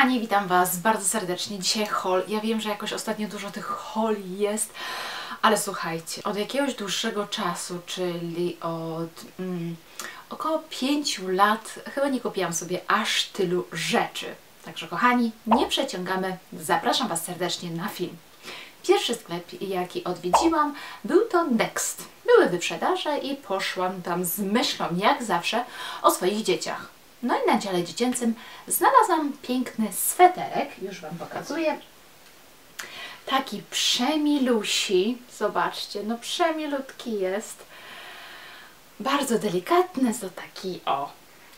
kochani, witam Was bardzo serdecznie. Dzisiaj haul. Ja wiem, że jakoś ostatnio dużo tych holi jest, ale słuchajcie, od jakiegoś dłuższego czasu, czyli od mm, około 5 lat, chyba nie kupiłam sobie aż tylu rzeczy. Także kochani, nie przeciągamy. Zapraszam Was serdecznie na film. Pierwszy sklep, jaki odwiedziłam, był to Next. Były wyprzedaże i poszłam tam z myślą, jak zawsze, o swoich dzieciach. No i na dziale dziecięcym znalazłam piękny sweterek, już Wam pokazuję. Taki przemilusi, zobaczcie, no przemilutki jest. Bardzo delikatny, to taki o.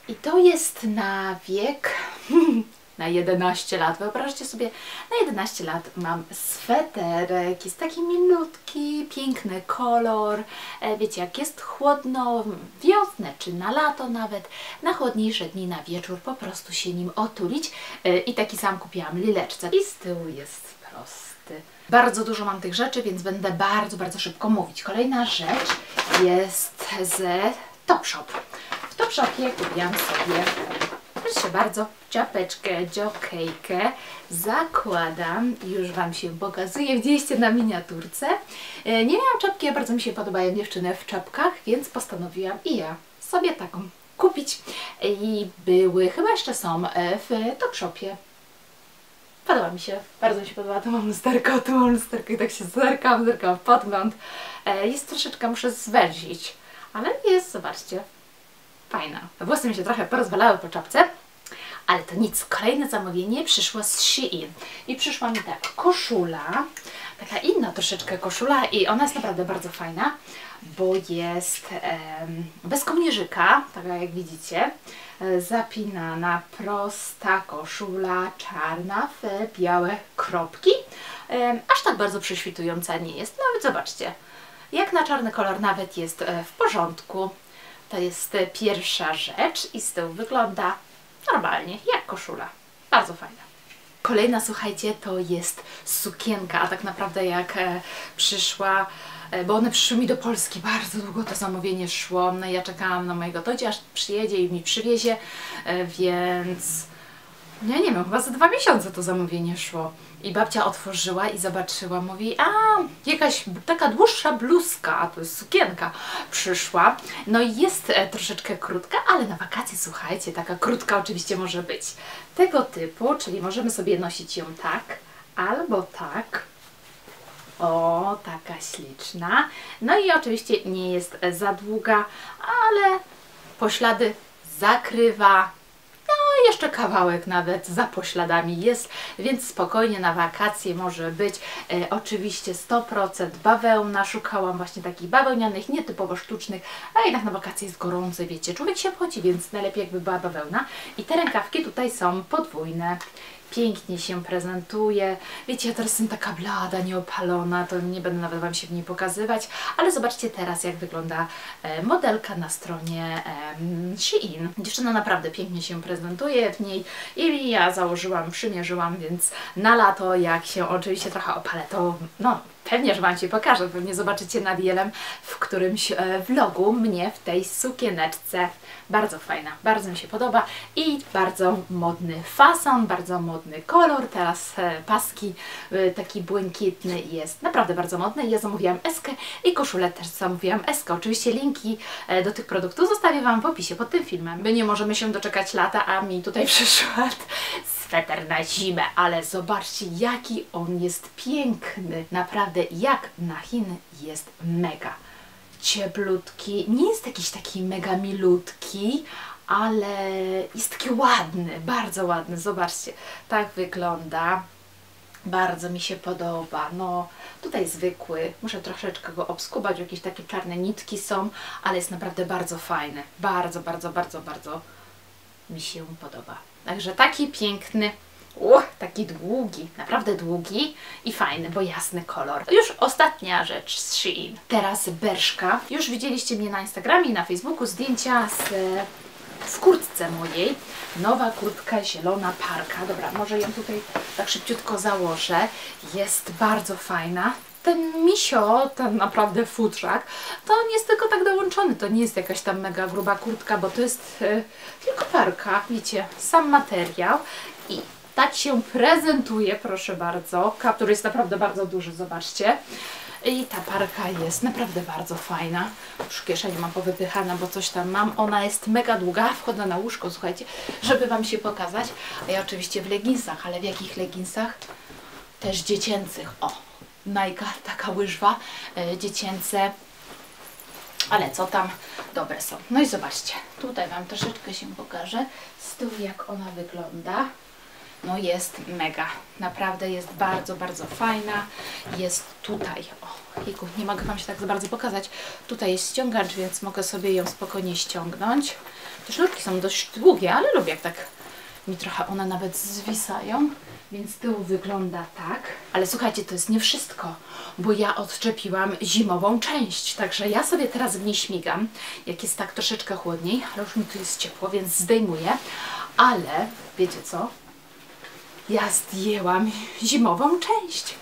I to jest na wiek na 11 lat. Wyobraźcie sobie, na 11 lat mam sweterek, jest taki milutki, piękny kolor. E, Wiecie, jak jest chłodno, wiosnę czy na lato nawet, na chłodniejsze dni, na wieczór po prostu się nim otulić. E, I taki sam kupiłam lileczce. I z tyłu jest prosty. Bardzo dużo mam tych rzeczy, więc będę bardzo, bardzo szybko mówić. Kolejna rzecz jest ze Topshop. W Topshopie kupiłam sobie Proszę bardzo, czapeczkę, jokejkę zakładam już Wam się pokazuję. Widzieliście na miniaturce. E, Nie miałam czapki, a bardzo mi się podobają dziewczyny w czapkach, więc postanowiłam i ja sobie taką kupić. I były, chyba jeszcze są e, w Topshopie. Podoba mi się, bardzo mi się podoba, tu mam lusterko, tu mam lusterko i tak się zerkam, zerkam w podgląd. E, Jest troszeczkę, muszę zwęzić, ale jest, zobaczcie, fajna. Włosy mi się trochę porozwalały po czapce, ale to nic. Kolejne zamówienie przyszło z Shein. I przyszła mi tak koszula, taka inna troszeczkę koszula i ona jest naprawdę bardzo fajna, bo jest bez kołnierzyka, taka jak widzicie, e, zapinana, prosta koszula, czarna w białe kropki. Aż tak bardzo prześwitująca nie jest. No ale zobaczcie, jak na czarny kolor nawet jest e, w porządku. To jest e, pierwsza rzecz i z tyłu wygląda normalnie, jak koszula. Bardzo fajna. Kolejna, słuchajcie, to jest sukienka, a tak naprawdę jak e, przyszła, e, bo one przyszły mi do Polski, bardzo długo to zamówienie szło, no ja czekałam na mojego tocia, aż przyjedzie i mi przywiezie, e, więc ja nie wiem, chyba za dwa miesiące to zamówienie szło. I babcia otworzyła i zobaczyła, mówi, a jakaś taka dłuższa bluzka, a to jest sukienka, przyszła. No i jest e, troszeczkę krótka, ale na wakacje, słuchajcie, taka krótka oczywiście może być. Tego typu, czyli możemy sobie nosić ją tak, albo tak. O, taka śliczna. No i oczywiście nie jest e, za długa, ale poślady zakrywa. No, jeszcze kawałek nawet za pośladami jest, więc spokojnie na wakacje może być. E, oczywiście 100% bawełna. Szukałam właśnie takich bawełnianych, nietypowo sztucznych, a jednak na wakacje jest gorące, wiecie. Człowiek się poci, więc najlepiej jakby była bawełna. I te rękawki tutaj są podwójne. Pięknie się prezentuje. Wiecie, ja teraz jestem taka blada, nieopalona, to nie będę nawet Wam się w niej pokazywać, ale zobaczcie teraz, jak wygląda e, modelka na stronie Shein. Dziewczyna naprawdę pięknie się prezentuje w niej i ja założyłam, przymierzyłam, więc na lato, jak się oczywiście trochę opalę, to no, pewnie, że Wam się pokażę, pewnie zobaczycie nad jelem w którymś e, vlogu mnie w tej sukieneczce. Bardzo fajna, bardzo mi się podoba i bardzo modny fason, bardzo modny kolor. Teraz e, paski e, taki błękitny jest naprawdę bardzo modny. Ja zamówiłam eskę i koszulę też zamówiłam eskę. Oczywiście linki do tych produktów zostawię Wam w opisie pod tym filmem. My nie możemy się doczekać lata, a mi tutaj przyszła sweter na zimę, ale zobaczcie jaki on jest piękny. Naprawdę jak na Chiny jest mega cieplutki, nie jest jakiś taki mega milutki, ale jest taki ładny, bardzo ładny. Zobaczcie, tak wygląda. Bardzo mi się podoba. No, tutaj zwykły. Muszę troszeczkę go obskubać, jakieś takie czarne nitki są, ale jest naprawdę bardzo fajny. Bardzo, bardzo, bardzo, bardzo mi się podoba. Także taki piękny, taki długi, naprawdę długi i fajny, bo jasny kolor. Już ostatnia rzecz z Shein. Teraz Berszka. Już widzieliście mnie na Instagramie i na Facebooku zdjęcia z, w kurtce mojej. Nowa kurtka zielona parka. Dobra, może ją tutaj tak szybciutko założę. Jest bardzo fajna ten misio, ten naprawdę futrzak, to on jest tylko tak dołączony to nie jest jakaś tam mega gruba kurtka, bo to jest e, tylko parka, wiecie, sam materiał i tak się prezentuje, proszę bardzo. Kaptur jest naprawdę bardzo duży, zobaczcie. I ta parka jest naprawdę bardzo fajna. Już kieszeń mam powypychana, bo coś tam mam. Ona jest mega długa. Wchodzę na łóżko, słuchajcie, żeby Wam się pokazać. A ja oczywiście w leginsach, ale w jakich leginsach? Też dziecięcych. O, Nike, taka łyżwa, e, dziecięce. Ale co tam? Dobre są. No i zobaczcie, tutaj Wam troszeczkę się pokażę z tyłu jak ona wygląda. No jest mega, naprawdę jest bardzo, bardzo fajna. Jest tutaj, o jejku, nie mogę Wam się tak za bardzo pokazać. Tutaj jest ściągacz, więc mogę sobie ją spokojnie ściągnąć. Te sznurki są dość długie, ale lubię jak tak mi trochę one nawet zwisają. Więc z tyłu wygląda tak. Ale słuchajcie, to jest nie wszystko, bo ja odczepiłam zimową część. Także ja sobie teraz w niej śmigam, jak jest tak troszeczkę chłodniej, ale już mi tu jest ciepło, więc zdejmuję. Ale wiecie co? Ja zdjęłam zimową część.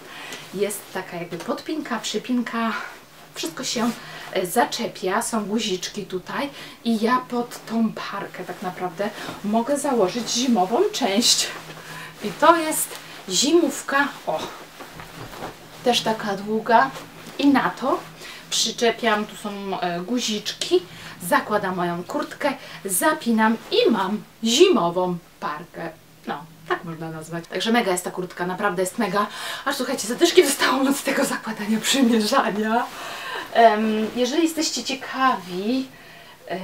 Jest taka jakby podpinka, przypinka, wszystko się e, zaczepia, są guziczki tutaj i ja pod tą parkę tak naprawdę mogę założyć zimową część. I to jest zimówka, o, też taka długa i na to przyczepiam, tu są e, guziczki, zakładam moją kurtkę, zapinam i mam zimową parkę. No, tak można nazwać. Także mega jest ta kurtka, naprawdę jest mega. Aż słuchajcie, zadyszki dostałam od tego zakładania, przymierzania. Em, jeżeli jesteście ciekawi, e,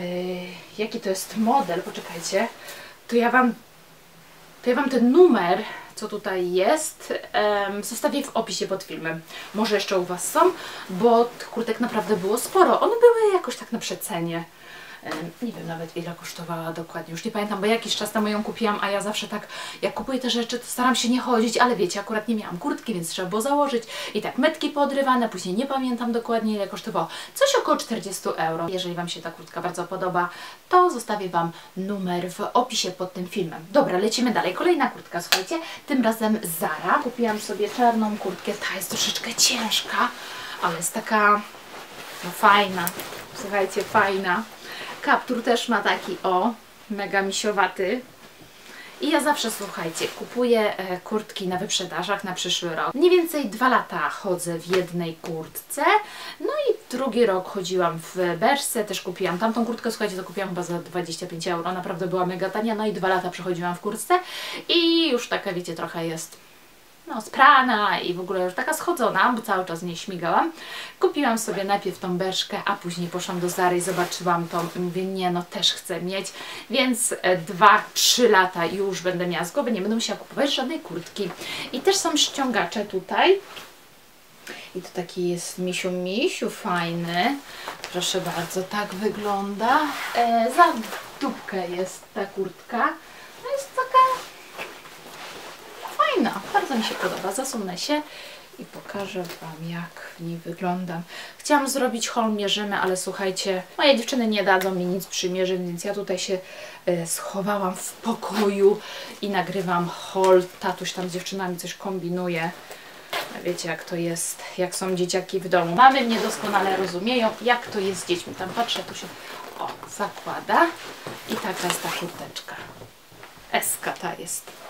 jaki to jest model, poczekajcie, to ja Wam to ja Wam ten numer, co tutaj jest, em, zostawię w opisie pod filmem. Może jeszcze u Was są, bo kurtek naprawdę było sporo. One były jakoś tak na przecenie. Nie wiem nawet ile kosztowała dokładnie, już nie pamiętam, bo jakiś czas temu ją kupiłam, a ja zawsze tak, jak kupuję te rzeczy, to staram się nie chodzić, ale wiecie, akurat nie miałam kurtki, więc trzeba było założyć i tak metki podrywane, później nie pamiętam dokładnie ile kosztowało, coś około 40 euro. Jeżeli Wam się ta kurtka bardzo podoba, to zostawię Wam numer w opisie pod tym filmem. Dobra, lecimy dalej. Kolejna kurtka, słuchajcie, tym razem Zara. Kupiłam sobie czarną kurtkę, ta jest troszeczkę ciężka, ale jest taka no fajna, słuchajcie, fajna. Kaptur też ma taki, o, mega misiowaty. I ja zawsze, słuchajcie, kupuję e, kurtki na wyprzedażach na przyszły rok. Mniej więcej dwa lata chodzę w jednej kurtce. No i drugi rok chodziłam w Berszce, też kupiłam tamtą kurtkę, słuchajcie, to kupiłam chyba za 25 euro, naprawdę była mega tania. No i dwa lata przechodziłam w kurtce i już taka, wiecie, trochę jest no, sprana i w ogóle już taka schodzona, bo cały czas nie śmigałam. Kupiłam sobie najpierw tą beszkę, a później poszłam do Zary i zobaczyłam tą i mówię, nie no, też chcę mieć, więc 2-3 lata już będę miała z głowy, nie będę musiała kupować żadnej kurtki. I też są ściągacze tutaj. I to taki jest misiu misiu fajny. Proszę bardzo, tak wygląda. E, za dupkę jest ta kurtka. No jest taka bardzo mi się podoba. Zasunę się i pokażę Wam, jak w niej wyglądam. Chciałam zrobić haul mierzymy, ale słuchajcie, moje dziewczyny nie dadzą mi nic przymierzyć, więc ja tutaj się e, schowałam w pokoju i nagrywam haul. Tatuś tam z dziewczynami coś kombinuje. Wiecie, jak to jest, jak są dzieciaki w domu. Mamy mnie doskonale rozumieją, jak to jest z dziećmi. Tam patrzę, tu się o, zakłada i taka jest ta kurteczka. Eska ta jest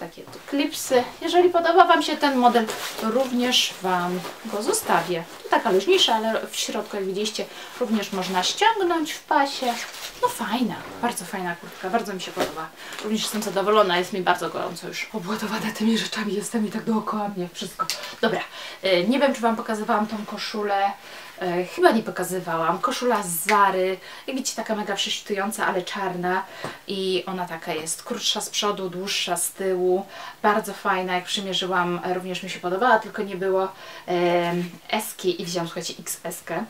takie tu klipsy. Jeżeli podoba Wam się ten model, to również Wam go zostawię. To taka luźniejsza, ale w środku, jak widzieliście, również można ściągnąć w pasie. No fajna, bardzo fajna kurtka, bardzo mi się podoba. Również jestem zadowolona, jest mi bardzo gorąco już. Obładowana tymi rzeczami jestem i tak dookoła mnie wszystko. Dobra, y, nie wiem, czy Wam pokazywałam tą koszulę. E, chyba nie pokazywałam. Koszula z Zary. Jak widzicie, taka mega prześwitująca, ale czarna. I ona taka jest krótsza z przodu, dłuższa z tyłu. Bardzo fajna. Jak przymierzyłam, również mi się podobała, tylko nie było e, eski i wziąłam, słuchajcie, XS-kę.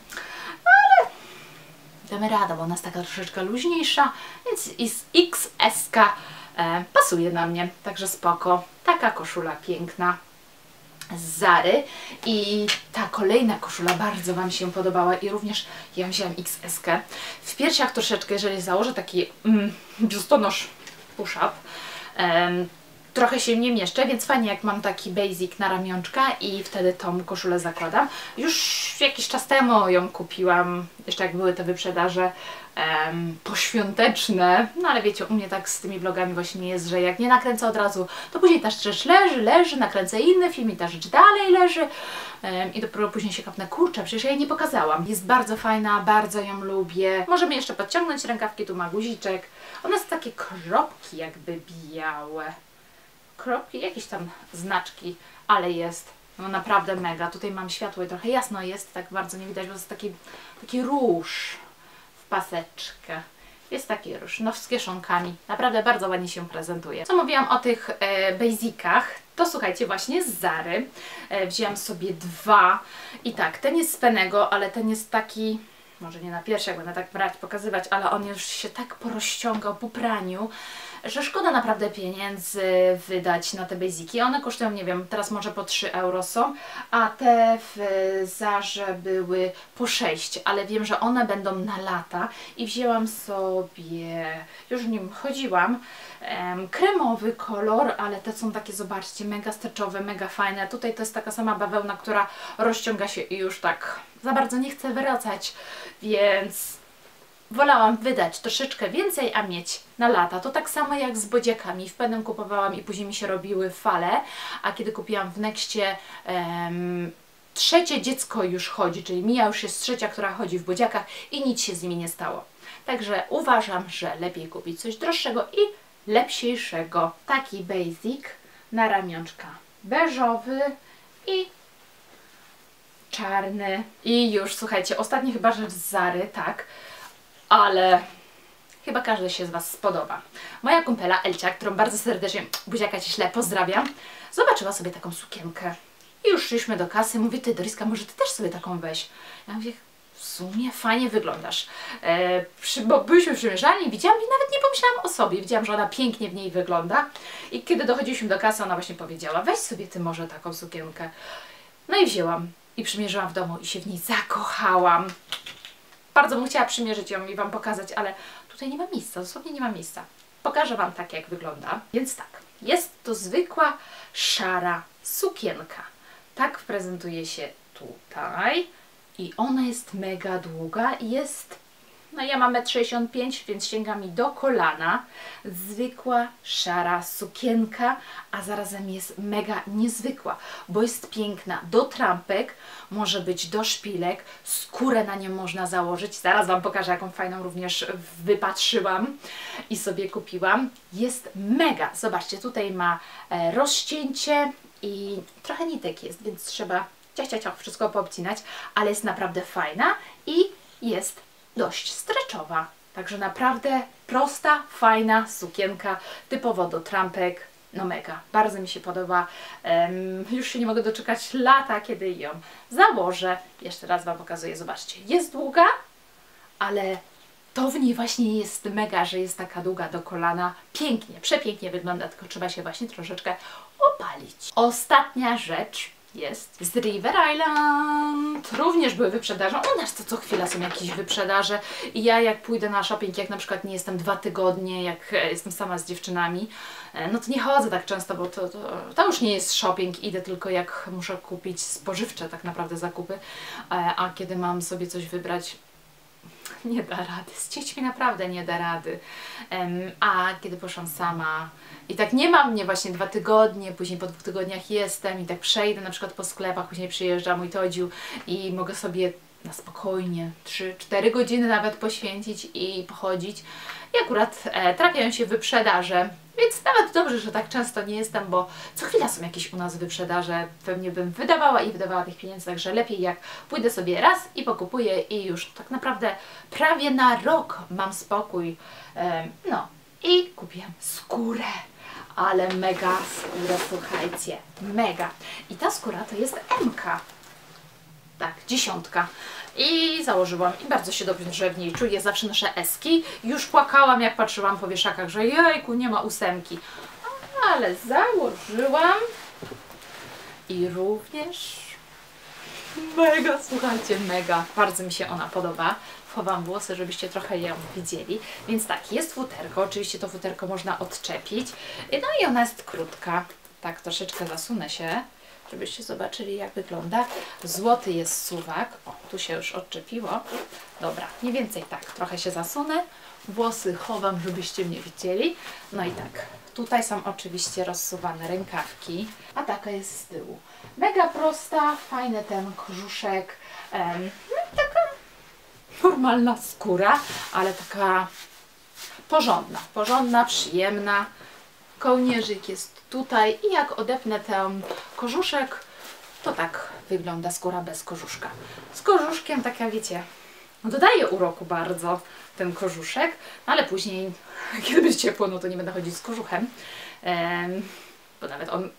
No ale damy radę, bo ona jest taka troszeczkę luźniejsza, więc XS-ka e, pasuje na mnie. Także spoko. Taka koszula piękna z Zary i ta kolejna koszula bardzo Wam się podobała i również ja wzięłam XS. -kę. W piersiach troszeczkę, jeżeli założę taki mm, biustonosz push-up, em, trochę się nie mieszczę, więc fajnie jak mam taki basic na ramionczka i wtedy tą koszulę zakładam. Już jakiś czas temu ją kupiłam, jeszcze jak były te wyprzedaże em, poświąteczne, no ale wiecie, u mnie tak z tymi vlogami właśnie jest, że jak nie nakręcę od razu, to później ta rzecz leży, leży, nakręcę inny film i ta rzecz dalej leży em, i dopiero później się kapnę, kurczę, przecież ja jej nie pokazałam. Jest bardzo fajna, bardzo ją lubię. Możemy jeszcze podciągnąć rękawki, tu ma guziczek. One są takie kropki jakby białe kropki, jakieś tam znaczki, ale jest no naprawdę mega. Tutaj mam światło i trochę jasno jest, tak bardzo nie widać, bo jest taki, taki róż w paseczkę. Jest taki róż, no z kieszonkami. Naprawdę bardzo ładnie się prezentuje. Co mówiłam o tych e, basicach, to słuchajcie, właśnie z Zary e, wzięłam sobie dwa i tak, ten jest z Penego, ale ten jest taki może nie na pierwszy, jak będę tak brać, pokazywać, ale on już się tak porozciągał po praniu, że szkoda naprawdę pieniędzy wydać na te basiki. One kosztują, nie wiem, teraz może po 3 euro są, a te w Zarze były po 6, ale wiem, że one będą na lata i wzięłam sobie, już w nim chodziłam, em, kremowy kolor, ale te są takie, zobaczcie, mega steczowe, mega fajne. Tutaj to jest taka sama bawełna, która rozciąga się i już tak za bardzo nie chcę wracać, więc wolałam wydać troszeczkę więcej, a mieć na lata. To tak samo jak z bodziakami. W pewnym kupowałam i później mi się robiły fale, a kiedy kupiłam w Nexcie em, trzecie dziecko już chodzi, czyli Mija już jest trzecia, która chodzi w bodziakach i nic się z nimi nie stało. Także uważam, że lepiej kupić coś droższego i lepsiejszego. Taki basic na ramionczka beżowy i czarny. I już, słuchajcie, ostatni chyba rzecz z Zary, tak, ale chyba każdy się z Was spodoba. Moja kumpela Elcia, którą bardzo serdecznie, buziaka Ci śle, pozdrawiam, zobaczyła sobie taką sukienkę. I już szliśmy do kasy, mówię, Ty Doriska, może Ty też sobie taką weź. Ja mówię, w sumie fajnie wyglądasz. E, przy, bo byliśmy przymierzalni, widziałam i nawet nie pomyślałam o sobie. Widziałam, że ona pięknie w niej wygląda. I kiedy dochodziliśmy do kasy, ona właśnie powiedziała, weź sobie Ty może taką sukienkę. No i wzięłam i przymierzyłam w domu i się w niej zakochałam. Bardzo bym chciała przymierzyć ją i Wam pokazać, ale tutaj nie ma miejsca, dosłownie nie ma miejsca. Pokażę Wam tak, jak wygląda. Więc tak, jest to zwykła, szara sukienka. Tak prezentuje się tutaj. I ona jest mega długa i jest no ja mam 1,65 m, więc sięga mi do kolana. Zwykła, szara sukienka, a zarazem jest mega niezwykła, bo jest piękna do trampek, może być do szpilek, skórę na nią można założyć. Zaraz Wam pokażę, jaką fajną również wypatrzyłam i sobie kupiłam. Jest mega. Zobaczcie, tutaj ma e, rozcięcie i trochę nitek jest, więc trzeba ciach, ciach, ciach, wszystko poobcinać, ale jest naprawdę fajna i jest dość streczowa. Także naprawdę prosta, fajna sukienka, typowo do trampek. No mega, bardzo mi się podoba. Em, już się nie mogę doczekać lata, kiedy ją założę. Jeszcze raz Wam pokazuję, zobaczcie. Jest długa, ale to w niej właśnie jest mega, że jest taka długa do kolana. Pięknie, przepięknie wygląda, tylko trzeba się właśnie troszeczkę opalić. Ostatnia rzecz jest z River Island. Również były wyprzedaże. U nas to co chwila są jakieś wyprzedaże. I ja jak pójdę na shopping, jak na przykład nie jestem dwa tygodnie, jak e, jestem sama z dziewczynami, e, no to nie chodzę tak często, bo to, to, to już nie jest shopping. Idę tylko jak muszę kupić spożywcze tak naprawdę zakupy. E, A kiedy mam sobie coś wybrać, nie da rady. Z dziećmi naprawdę nie da rady. A kiedy poszłam sama i tak nie mam mnie właśnie dwa tygodnie, później po dwóch tygodniach jestem i tak przejdę na przykład po sklepach, później przyjeżdża mój todziu i mogę sobie na spokojnie 3-4 godziny nawet poświęcić i pochodzić. I akurat e, trafiają się wyprzedaże, więc nawet dobrze, że tak często nie jestem, bo co chwila są jakieś u nas wyprzedaże. Pewnie bym wydawała i wydawała tych pieniędzy, także lepiej jak pójdę sobie raz i pokupuję i już tak naprawdę prawie na rok mam spokój. E, no i kupiłam skórę. Ale mega skóra, słuchajcie, mega. I ta skóra to jest MK. Tak, dziesiątka. I założyłam i bardzo się dobrze w niej czuję. Zawsze noszę eski. Już płakałam jak patrzyłam po wieszakach, że jejku, nie ma ósemki. Ale założyłam i również mega, słuchajcie, mega. Bardzo mi się ona podoba. chowam włosy, żebyście trochę ją widzieli. Więc tak, jest futerko, oczywiście to futerko można odczepić. No i ona jest krótka. Tak, troszeczkę zasunę się, żebyście zobaczyli jak wygląda. Złoty jest suwak. O, tu się już odczepiło. Dobra, mniej więcej tak, trochę się zasunę. Włosy chowam, żebyście mnie widzieli. No i tak, tutaj są oczywiście rozsuwane rękawki, a taka jest z tyłu. Mega prosta, fajny ten kożuszek. em, no taka normalna skóra, ale taka porządna, porządna, przyjemna. Kołnierzyk jest tutaj i jak odepnę ten kożuszek, to tak wygląda skóra bez kożuszka. Z kożuszkiem, tak jak wiecie, dodaje uroku bardzo ten kożuszek, no ale później, kiedy będzie ciepło, no to nie będę chodzić z kożuchem, Em, bo nawet on,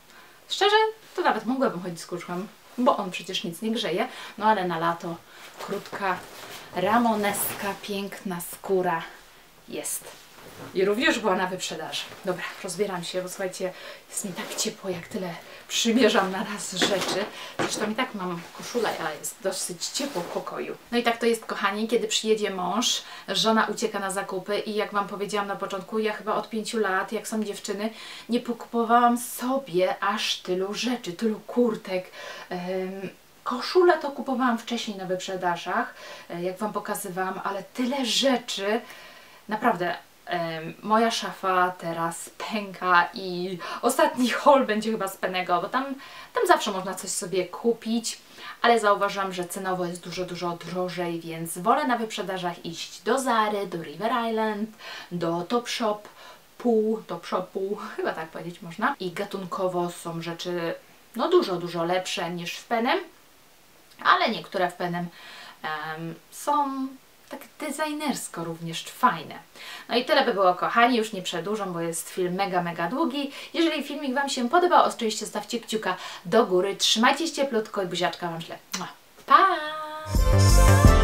szczerze, to nawet mogłabym chodzić z kożuchem, bo on przecież nic nie grzeje, no ale na lato krótka, ramoneska, piękna skóra jest. I również była na wyprzedaży. Dobra, rozbieram się, bo słuchajcie, jest mi tak ciepło, jak tyle przymierzam na raz rzeczy. Zresztą i tak mam koszulę, ale jest dosyć ciepło w pokoju. No i tak to jest, kochani, kiedy przyjedzie mąż, żona ucieka na zakupy i jak Wam powiedziałam na początku, ja chyba od pięciu lat, jak są dziewczyny, nie pokupowałam sobie aż tylu rzeczy, tylu kurtek. em, Koszule to kupowałam wcześniej na wyprzedażach, e, jak Wam pokazywałam, ale tyle rzeczy, naprawdę moja szafa teraz pęka i ostatni haul będzie chyba z Penego, bo tam, tam zawsze można coś sobie kupić, ale zauważam, że cenowo jest dużo, dużo drożej, więc wolę na wyprzedażach iść do Zary, do River Island, do Topshop, pół, Topshopu, chyba tak powiedzieć można. I gatunkowo są rzeczy no dużo, dużo lepsze niż w Penem, ale niektóre w Penem em, są tak designersko również fajne. No i tyle by było, kochani, już nie przedłużam, bo jest film mega, mega długi. Jeżeli filmik Wam się podobał, oczywiście stawcie kciuka do góry, trzymajcie się cieplutko i buziaczka Wam źle. Pa!